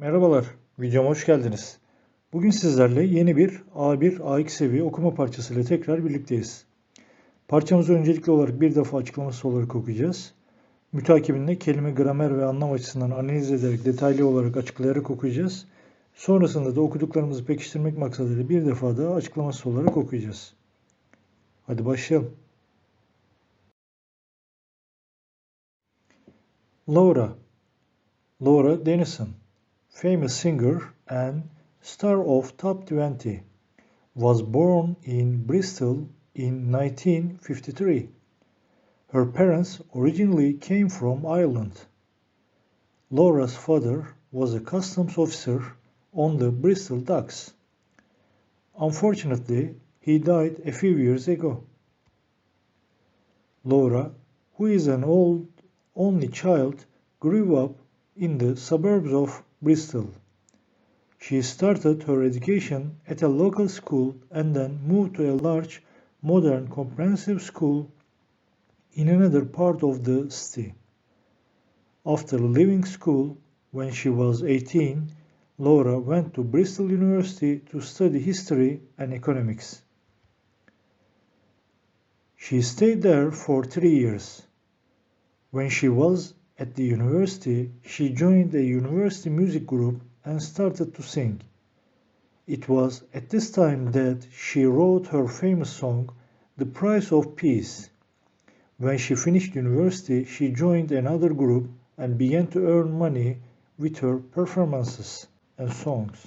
Merhabalar, videoma hoş geldiniz. Bugün sizlerle yeni bir A1, A2 seviye okuma parçasıyla tekrar birlikteyiz. Parçamızı öncelikli olarak bir defa açıklaması olarak okuyacağız. Mütakibinde kelime, gramer ve anlam açısından analiz ederek detaylı olarak açıklayarak okuyacağız. Sonrasında da okuduklarımızı pekiştirmek maksadıyla bir defa daha açıklaması olarak okuyacağız. Hadi başlayalım. Laura Laura Denison famous singer and star of Top 20, was born in Bristol in 1953. Her parents originally came from Ireland. Laura's father was a customs officer on the Bristol docks. Unfortunately, he died a few years ago. Laura, who is an old only child, grew up in the suburbs of Bristol. She started her education at a local school and then moved to a large, modern, comprehensive school in another part of the city. After leaving school, when she was 18, Laura went to Bristol University to study history and economics. She stayed there for three years. When she was at the university, she joined a university music group and started to sing. It was at this time that she wrote her famous song, The Price of Peace. When she finished university, she joined another group and began to earn money with her performances and songs.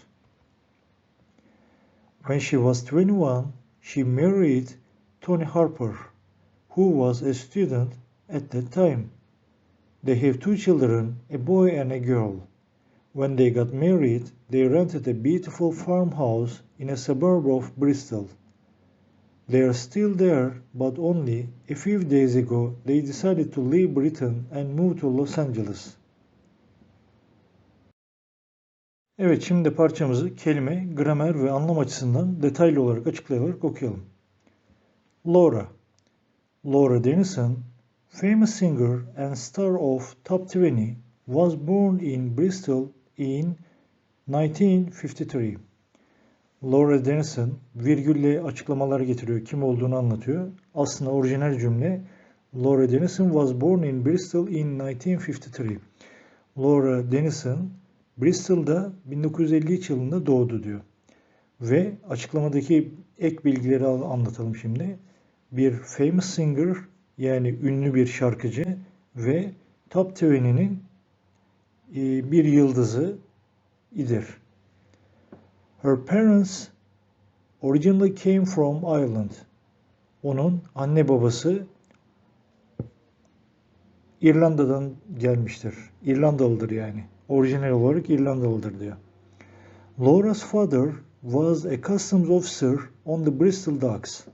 When she was 21, she married Tony Harper, who was a student at that time. They have two children, a boy and a girl. When they got married, they rented a beautiful farmhouse in a suburb of Bristol. They are still there, but only a few days ago they decided to leave Britain and move to Los Angeles. Evet, şimdi parçamızı kelime, gramer ve anlam açısından detaylı olarak açıklayarak okuyalım. Laura Laura Denison famous singer and star of Top 20, was born in Bristol in 1953. Laura Denison virgülle açıklamalar getiriyor. Kim olduğunu anlatıyor. Aslında orijinal cümle Laura Denison was born in Bristol in 1953. Laura Denison Bristol'da 1953 yılında doğdu diyor. Ve açıklamadaki ek bilgileri anlatalım şimdi. Bir famous singer yani ünlü bir şarkıcı ve Top 20'nin e, bir yıldızı idir. Her parents originally came from Ireland. Onun anne babası İrlanda'dan gelmiştir. İrlandalıdır yani. Orijinal olarak İrlandalıdır diyor. Laura's father was a customs officer on the Bristol docks.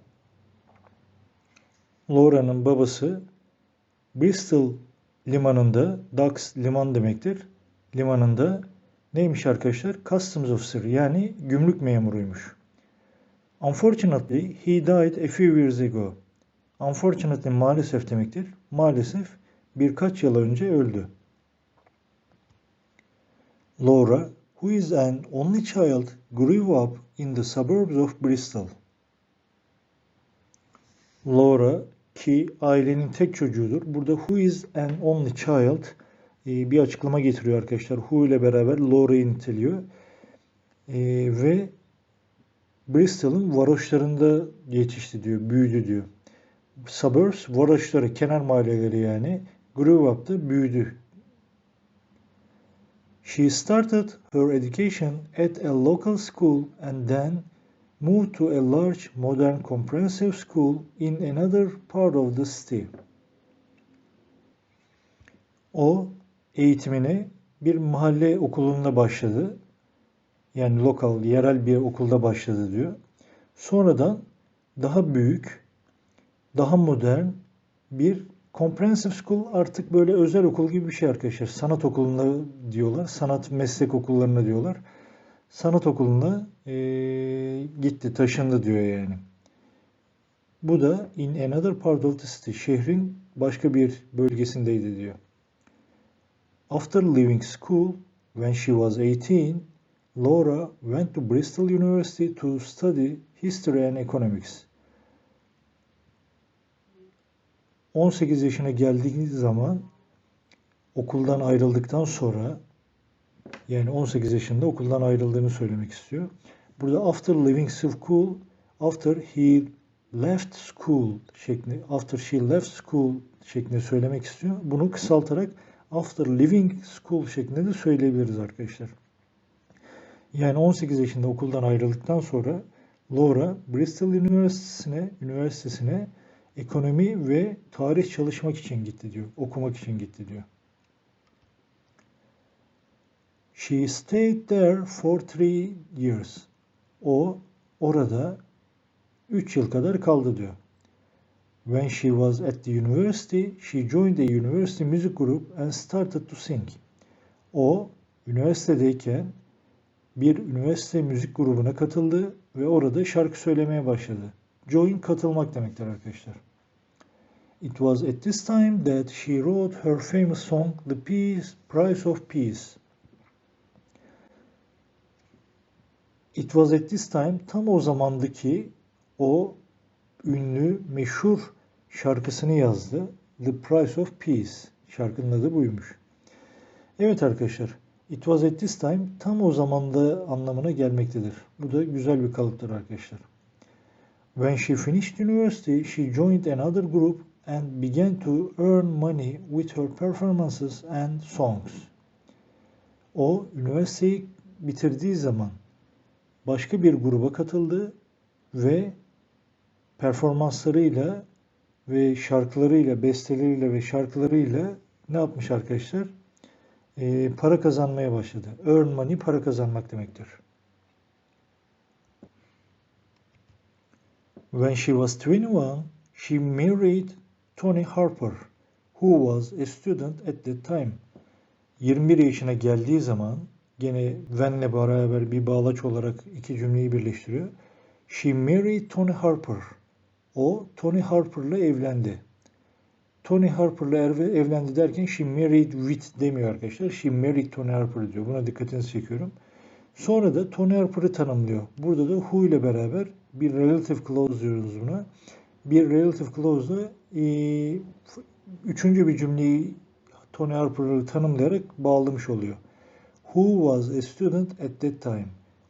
Laura'nın babası Bristol limanında, docks liman demektir. Limanında neymiş arkadaşlar? Customs officer yani gümrük memuruymuş. Unfortunately he died a few years ago. Unfortunately maalesef demektir. Maalesef birkaç yıl önce öldü. Laura, who is an only child, grew up in the suburbs of Bristol. Laura ki ailenin tek çocuğudur. Burada who is an only child e, bir açıklama getiriyor arkadaşlar. Who ile beraber Laura'yı niteliyor. E, ve Bristol'ın varoşlarında yetişti diyor, büyüdü diyor. Suburbs, varoşları, kenar mahalleleri yani. Grew up'ta büyüdü. She started her education at a local school and then moved to a large, modern, comprehensive school in another part of the city. O eğitimine bir mahalle okulunda başladı. Yani lokal, yerel bir okulda başladı diyor. Sonradan daha büyük, daha modern bir comprehensive school artık böyle özel okul gibi bir şey arkadaşlar. Sanat okulunda diyorlar, sanat meslek okullarına diyorlar sanat okuluna e, gitti, taşındı diyor yani. Bu da in another part of the city, şehrin başka bir bölgesindeydi diyor. After leaving school, When she was 18, Laura went to Bristol University to study history and economics. 18 yaşına geldiği zaman okuldan ayrıldıktan sonra yani 18 yaşında okuldan ayrıldığını söylemek istiyor. Burada after leaving school, after he left school şeklinde, after she left school şeklinde söylemek istiyor. Bunu kısaltarak after leaving school şeklinde de söyleyebiliriz arkadaşlar. Yani 18 yaşında okuldan ayrıldıktan sonra Laura Bristol Üniversitesi'ne üniversitesine ekonomi ve tarih çalışmak için gitti diyor. Okumak için gitti diyor. She stayed there for three years. O orada 3 yıl kadar kaldı diyor. When she was at the university, she joined a university music group and started to sing. O üniversitedeyken bir üniversite müzik grubuna katıldı ve orada şarkı söylemeye başladı. Join katılmak demektir arkadaşlar. It was at this time that she wrote her famous song The Peace, Price of Peace. It was at this time tam o zamandaki o ünlü meşhur şarkısını yazdı. The Price of Peace. Şarkının adı buymuş. Evet arkadaşlar. It was at this time tam o zamanda anlamına gelmektedir. Bu da güzel bir kalıptır arkadaşlar. When she finished university, she joined another group and began to earn money with her performances and songs. O üniversiteyi bitirdiği zaman başka bir gruba katıldı ve performanslarıyla ve şarkılarıyla, besteleriyle ve şarkılarıyla ne yapmış arkadaşlar? Ee, para kazanmaya başladı. Earn money para kazanmak demektir. When she was 21, she married Tony Harper, who was a student at that time. 21 yaşına geldiği zaman gene when'le beraber bir bağlaç olarak iki cümleyi birleştiriyor. She married Tony Harper. O Tony Harper'la evlendi. Tony Harper'la evlendi derken she married with demiyor arkadaşlar. She married Tony Harper diyor. Buna dikkatinizi çekiyorum. Sonra da Tony Harper'ı tanımlıyor. Burada da who ile beraber bir relative clause diyoruz buna. Bir relative clause'da e, üçüncü bir cümleyi Tony Harper'ı tanımlayarak bağlamış oluyor. Who was a student at that time?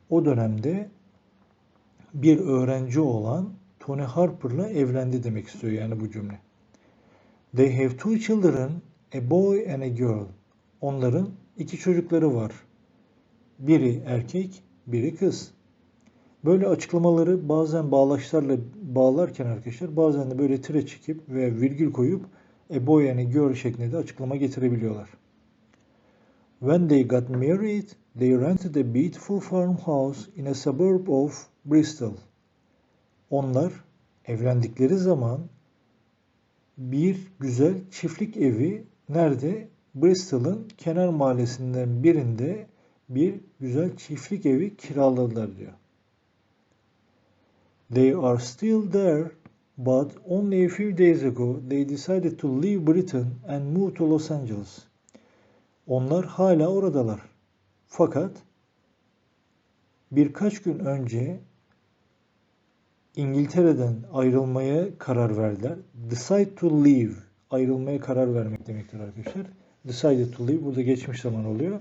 O dönemde bir öğrenci olan Tony Harper'la evlendi demek istiyor yani bu cümle. They have two children, a boy and a girl. Onların iki çocukları var. Biri erkek, biri kız. Böyle açıklamaları bazen bağlaçlarla bağlarken arkadaşlar bazen de böyle tire çekip ve virgül koyup a boy and a girl şeklinde de açıklama getirebiliyorlar. When they got married, they rented a beautiful farmhouse in a suburb of Bristol. Onlar evlendikleri zaman bir güzel çiftlik evi nerede? Bristol'ın kenar mahallesinden birinde bir güzel çiftlik evi kiraladılar diyor. They are still there, but only a few days ago they decided to leave Britain and move to Los Angeles. Onlar hala oradalar. Fakat birkaç gün önce İngiltere'den ayrılmaya karar verdiler. Decide to leave. Ayrılmaya karar vermek demektir arkadaşlar. Decided to leave. Burada geçmiş zaman oluyor.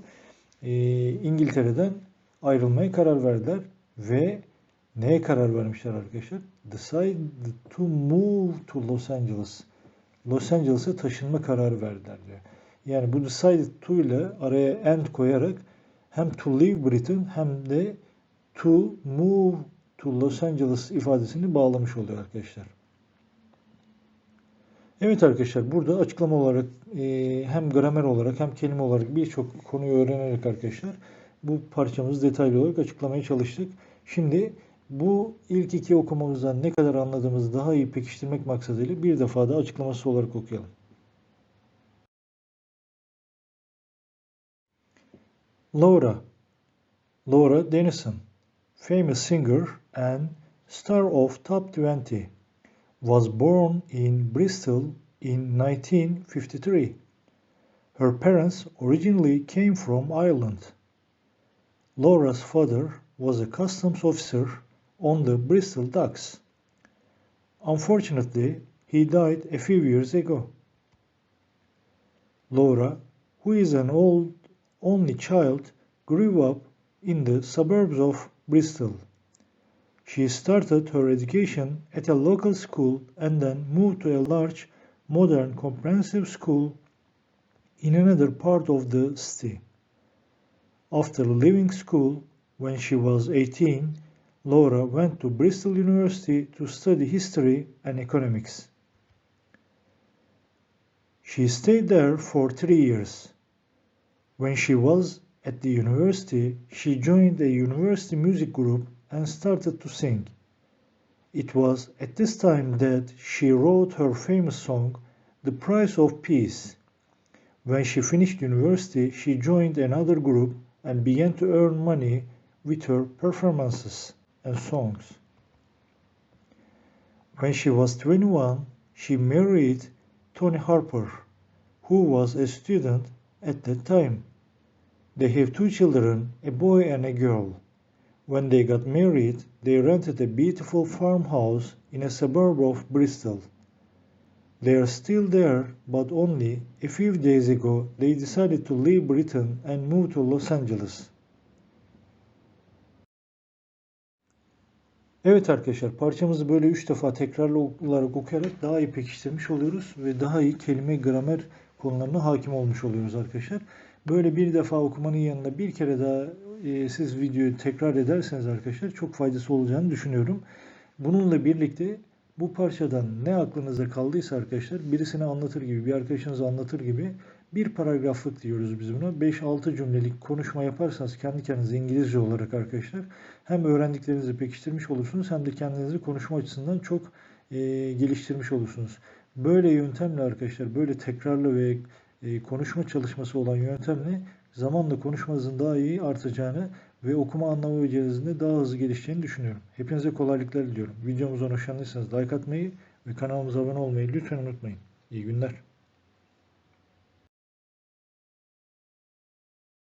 Ee, İngiltere'den ayrılmaya karar verdiler. Ve neye karar vermişler arkadaşlar? Decide to move to Los Angeles. Los Angeles'a taşınma kararı verdiler diyor. Yani bu decided to ile araya end koyarak hem to leave Britain hem de to move to Los Angeles ifadesini bağlamış oluyor arkadaşlar. Evet arkadaşlar burada açıklama olarak e, hem gramer olarak hem kelime olarak birçok konuyu öğrenerek arkadaşlar bu parçamızı detaylı olarak açıklamaya çalıştık. Şimdi bu ilk iki okumamızdan ne kadar anladığımızı daha iyi pekiştirmek maksadıyla bir defa da açıklaması olarak okuyalım. Laura Laura Denison famous singer and star of Top 20, was born in Bristol in 1953. Her parents originally came from Ireland. Laura's father was a customs officer on the Bristol docks. Unfortunately, he died a few years ago. Laura, who is an old only child, grew up in the suburbs of Bristol. She started her education at a local school and then moved to a large, modern, comprehensive school in another part of the city. After leaving school, when she was 18, Laura went to Bristol University to study history and economics. She stayed there for three years. When she was at the university, she joined a university music group and started to sing. It was at this time that she wrote her famous song, The Price of Peace. When she finished university, she joined another group and began to earn money with her performances and songs. When she was 21, she married Tony Harper, who was a student at that time. They have two children, a boy and a girl. When they got married, they rented a beautiful farmhouse in a suburb of Bristol. They are still there, but only a few days ago they decided to leave Britain and move to Los Angeles. Evet arkadaşlar parçamızı böyle 3 defa tekrarlı olarak okuyarak daha iyi pekiştirmiş oluyoruz ve daha iyi kelime gramer konularına hakim olmuş oluyoruz arkadaşlar. Böyle bir defa okumanın yanında bir kere daha e, siz videoyu tekrar ederseniz arkadaşlar çok faydası olacağını düşünüyorum. Bununla birlikte bu parçadan ne aklınıza kaldıysa arkadaşlar birisine anlatır gibi, bir arkadaşınıza anlatır gibi bir paragraflık diyoruz biz buna. 5-6 cümlelik konuşma yaparsanız kendi kendinize İngilizce olarak arkadaşlar hem öğrendiklerinizi pekiştirmiş olursunuz hem de kendinizi konuşma açısından çok e, geliştirmiş olursunuz. Böyle yöntemle arkadaşlar böyle tekrarlı ve e, konuşma çalışması olan yöntemle zamanla konuşmanızın daha iyi artacağını ve okuma anlama becerinizin de daha hızlı gelişeceğini düşünüyorum. Hepinize kolaylıklar diliyorum. Videomuzdan hoşlandıysanız like atmayı ve kanalımıza abone olmayı lütfen unutmayın. İyi günler.